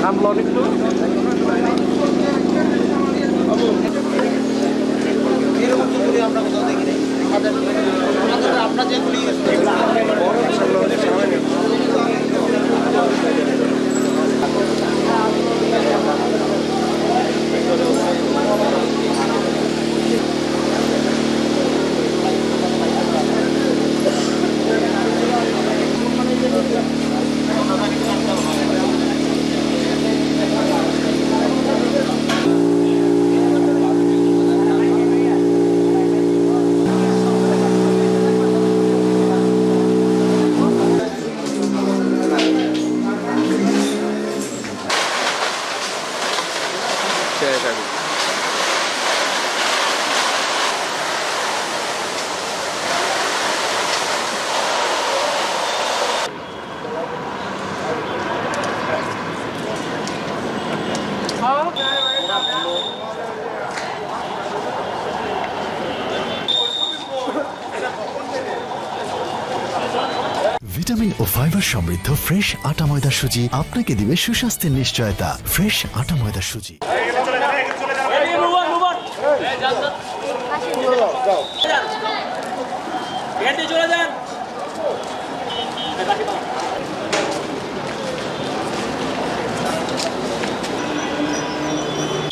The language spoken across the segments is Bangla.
I'm loading too. ভিটামিন ও ফাইবার সমৃদ্ধ ফ্রেশ আটা ময়দা সুজি আপনাকে দিবে সুস্বাস্থ্যের নিশ্চয়তা। ফ্রেশ আটা ময়দা সুজি।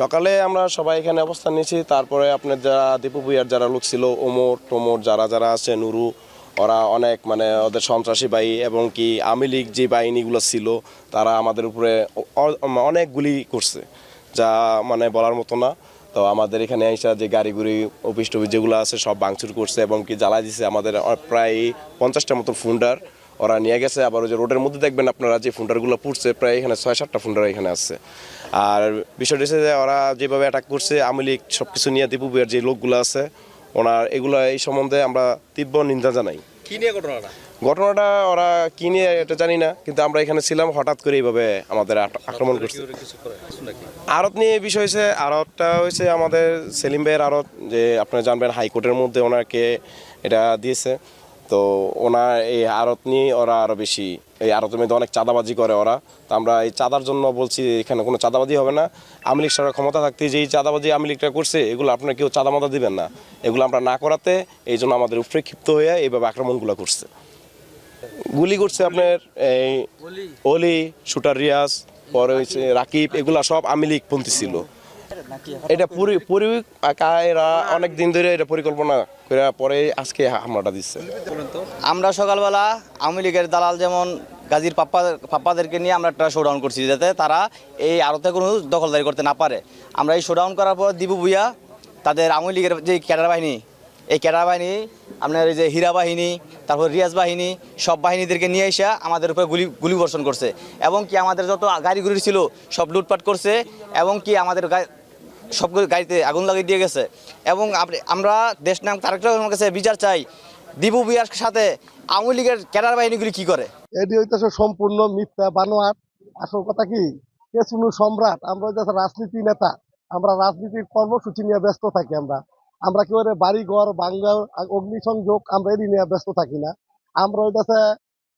সকালে আমরা সবাই এখানে অবস্থান নিয়েছি, তারপরে আপনার যারা দীপু ভুইয়ার যারা লোক ছিল, ওমর, টোমর, যারা যারা আছে, নুরু ওরা অনেক মানে ওদের সন্ত্রাসী বাহিনী এবং কি আওয়ামী লীগ যে বাহিনীগুলো ছিল, তারা আমাদের উপরে অ- অ- অনেক গুলি করছে, যা মানে বলার মতো না। তো আমাদের এখানে আইসা যে গাড়িগুড়ি, অফিস টফিস যেগুলো আছে, সব ভাঙচুর করছে এবং কি জ্বালা দিছে আমাদের প্রায় পঞ্চাশটা মতো ফুন্ডার ওরা নিয়ে গেছে। আবার ওই যে রোডের মধ্যে দেখবেন আপনারা যে ফুন্ডারগুলো পুড়ছে, প্রায় এখানে ছয় সাতটা ফুন্ডার এখানে আছে। আর বিষয়টা হচ্ছে যে ওরা যেভাবে অ্যাটাক করছে, আওয়ামী লীগ সব কিছু নিয়ে দীপু ভুইয়ার যে লোকগুলো আছে ওনার এগুলো এই সম্বন্ধে আমরা তীব্র নিন্দা জানাই। কি নিয়ে ঘটনাটা? ঘটনাটা ওরা কি নিয়ে এটা জানি না কিন্তু আমরা এখানে ছিলাম হঠাৎ করে এইভাবে আমাদের আক্রমণ করছে। আড়ত নিয়ে বিষয় হয়েছে আড়তটা হয়েছে আমাদের সেলিম ভাইয়ের আড়ত যে আপনারা জানবেন হাইকোর্টের মধ্যে ওনাকে এটা দিয়েছে। তো ওনার এই আড়ত নিয়ে ওরা আরও বেশি এই আড়তের মধ্যে অনেক চাঁদাবাজি করে ওরা। তো আমরা এই চাঁদার জন্য বলছি এখানে কোনো চাঁদাবাজি হবে না। আওয়ামী লীগ সরকার ক্ষমতা থাকতে যে এই চাঁদাবাজি আওয়ামী লীগটা করছে এগুলো আপনারা কেউ চাঁদা মাদা দিবেন না। এগুলো আমরা না করাতে এই জন্য আমাদের উপরে ক্ষিপ্ত হয়ে এইভাবে আক্রমণগুলো করছে। গুলি করছে আপনার এই অলি শুটার রিয়াজ পরে হয়েছে রাকিব এগুলা সব আওয়ামী লীগ পন্থী ছিল। এটা পুরি পুরি এরা অনেক দিন ধরে এটা পরিকল্পনা করে পরে আজকে হামলাটা দিচ্ছে। আমরা সকালবেলা আওয়ামী লীগের দালাল যেমন গাজীর পাপ্পা পাপ্পাদেরকে নিয়ে আমরা একটা শোডাউন করছি যাতে তারা এই আড়তে কোনো দখলদারি করতে না পারে। আমরা এই শোডাউন করার পর দিবু ভুইয়া তাদের আওয়ামী লীগের যে ক্যাডার বাহিনী এই ক্যাডার বাহিনী আপনার এই যে হীরা বাহিনী তারপর রিয়াজ বাহিনী সব বাহিনীদেরকে নিয়ে এসে আমাদের উপরে গুলি গুলি বর্ষণ করছে। এবং কি আমাদের যত গাড়ি গুড়ি ছিল সব লুটপাট করছে। এবং কি আমাদের সব গাড়িতে আগুন লাগিয়ে দিয়ে গেছে। এবং আমরা দেশ নাম তারেক কাছে বিচার চাই দিবু বিয়ার সাথে আওয়ামী লীগের ক্যাডার বাহিনীগুলি কি করে? এটি হইতেছে সম্পূর্ণ মিথ্যা বানোয়াট। আসল কথা কি? পেছুনু সম্রাট, আমরা হইতেছে রাজনীতি নেতা। আমরা রাজনীতির কর্মসূচি নিয়ে ব্যস্ত থাকি আমরা। আমরা কেউ বাড়ি ঘর বাংলা, অগ্নিসংযোগ, আমরা এটি নিয়ে ব্যস্ত থাকি না। আমরা হইতেছে,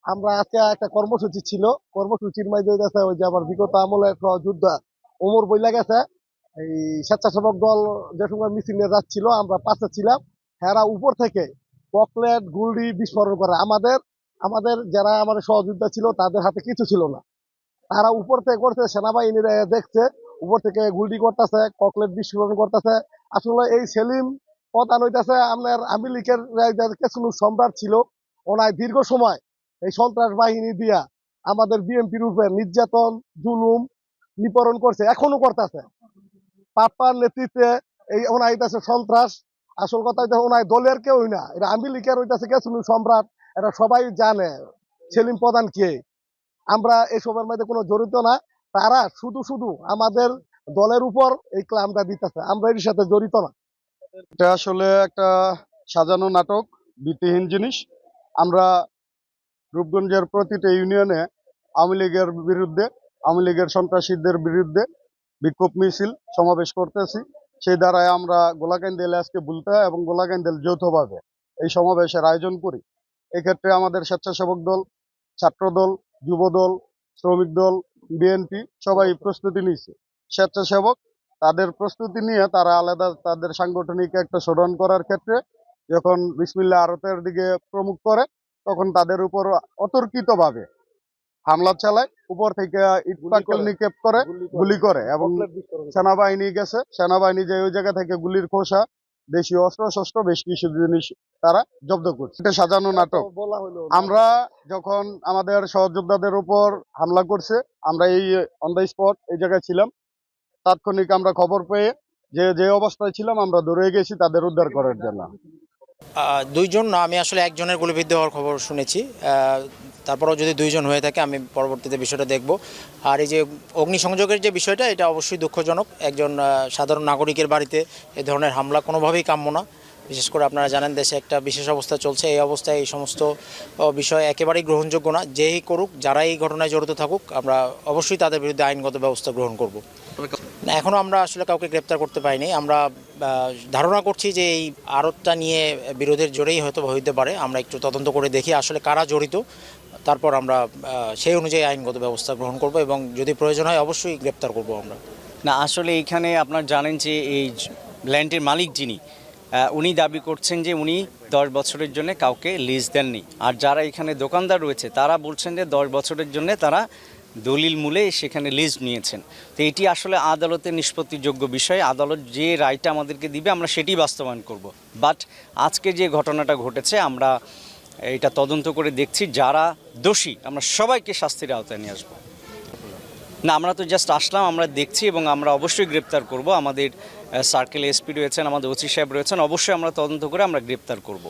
আমরা আজকে একটা কর্মসূচি ছিল। কর্মসূচির মধ্যে হইতেছে ওই যে আমার বিগত আমলে যুদ্ধ। ওমর বইলা গেছে। এই স্বেচ্ছাসেবক দল যে সময় মিছিল নিয়ে যাচ্ছিল, আমরা পাশে ছিলাম। হেরা উপর থেকে পকলেট গুলডি বিস্ফোরণ করে। আমাদের আমাদের যারা আমাদের সহযোদ্ধা ছিল, তাদের হাতে কিছু ছিল না। তারা উপর থেকে করছে, সেনাবাহিনীরা দেখছে, উপর থেকে গুলডি করতেছে, ককলেট বিস্ফোরণ করতেছে। আসলে এই সেলিম প্রধান হইতেছে আপনার আওয়ামী লীগের সম্রাট ছিল। ওনার দীর্ঘ সময় এই সন্ত্রাস বাহিনী দিয়া আমাদের বিএনপির উপরে নির্যাতন, জুলুম নিপরণ করছে, এখনও করতেছে। পাপ্পার নেতৃত্বে এই ওনার হইতাছে সন্ত্রাস। আসল কথা হইতাছে ওনার দলের কেউই না। এটা আওয়ামী লীগের হইতাছে কেসুনু সম্রাট। এটা সবাই জানে সেলিম প্রধান কে। আমরা এসবের মধ্যে কোনো জড়িত না। তারা শুধু শুধু আমাদের দলের উপর এই ক্লামটা দিতেছে। আমরা এর সাথে জড়িত না। এটা আসলে একটা সাজানো নাটক, ভিত্তিহীন জিনিস। আমরা রূপগঞ্জের প্রতিটা ইউনিয়নে আওয়ামী লীগের বিরুদ্ধে, আওয়ামী লীগের সন্ত্রাসীদের বিরুদ্ধে বিক্ষোভ মিছিল সমাবেশ করতেছি। সেই দ্বারাই আমরা গোলাকান্দিল আজকে বুলতা এবং গোলাকান্দিল যৌথভাবে এই সমাবেশের আয়োজন করি। এক্ষেত্রে আমাদের স্বেচ্ছাসেবক দল, ছাত্র দল, যুব দল, শ্রমিক দল, বিএনপি সবাই প্রস্তুতি নিয়েছে। স্বেচ্ছাসেবক তাদের প্রস্তুতি নিয়ে তারা আলাদা তাদের সাংগঠনিক একটা শোডাউন করার ক্ষেত্রে যখন বিসমিল্লা আরতের দিকে প্রমুখ করে, তখন তাদের উপর অতর্কিতভাবে হামলা চালায় উপর থেকে ইট পাটকেল নিক্ষেপ করে গুলি করে। এবং সেনাবাহিনী গেছে। সেনাবাহিনী যে ওই জায়গা থেকে গুলির খোসা দেশীয় অস্ত্র শস্ত্র বেশ কিছু জিনিস তারা জব্দ করছে। এটা সাজানো নাটক। আমরা যখন আমাদের সহযোদ্ধাদের উপর হামলা করছে আমরা এই অন দ্য স্পট এই জায়গায় ছিলাম। তাৎক্ষণিক আমরা খবর পেয়ে যে যে অবস্থায় ছিলাম আমরা দৌড়ে গেছি তাদের উদ্ধার করার জন্য। দুইজন না, আমি আসলে একজনের গুলিবিদ্ধ হওয়ার খবর শুনেছি। তারপরেও যদি দুইজন হয়ে থাকে, আমি পরবর্তীতে বিষয়টা দেখব। আর এই যে অগ্নিসংযোগের যে বিষয়টা, এটা অবশ্যই দুঃখজনক। একজন সাধারণ নাগরিকের বাড়িতে এ ধরনের হামলা কোনোভাবেই কাম্য না। বিশেষ করে আপনারা জানেন, দেশে একটা বিশেষ অবস্থা চলছে। এই অবস্থায় এই সমস্ত বিষয় একেবারেই গ্রহণযোগ্য না। যেই করুক যারা এই ঘটনায় জড়িত থাকুক, আমরা অবশ্যই তাদের বিরুদ্ধে আইনগত ব্যবস্থা গ্রহণ করব। না এখনও আমরা আসলে কাউকে গ্রেপ্তার করতে পারিনি। আমরা ধারণা করছি যে এই আড়তটা নিয়ে বিরোধের জোরেই হয়তো হইতে পারে। আমরা একটু তদন্ত করে দেখি আসলে কারা জড়িত। তারপর আমরা সেই অনুযায়ী আইনগত ব্যবস্থা গ্রহণ করব এবং যদি প্রয়োজন হয় অবশ্যই গ্রেপ্তার করব আমরা। না, আসলে এইখানে আপনার জানেন যে এই ল্যান্ডের মালিক যিনি উনি দাবি করছেন যে উনি দশ বছরের জন্য কাউকে লিজ দেননি। আর যারা এখানে দোকানদার রয়েছে, তারা বলছেন যে দশ বছরের জন্য তারা দলিল মূলে সেখানে লিজ নিয়েছেন। তো এটি আসলে আদালতের নিষ্পত্তিযোগ্য বিষয়। আদালত যে রায়টা আমাদেরকে দিবে, আমরা সেটি বাস্তবায়ন করব। বাট আজকে যে ঘটনাটা ঘটেছে, আমরা এটা তদন্ত করে দেখছি, যারা দোষী, আমরা সবাইকে শাস্তির আওতায় নিয়ে আসব। না, আমরা তো জাস্ট আসলাম, আমরা দেখছি এবং আমরা অবশ্যই গ্রেপ্তার করব। আমাদের সার্কেল এসপি রয়েছেন, আমাদের ওসি সাহেব রয়েছেন, অবশ্যই আমরা তদন্ত করে আমরা গ্রেপ্তার করব।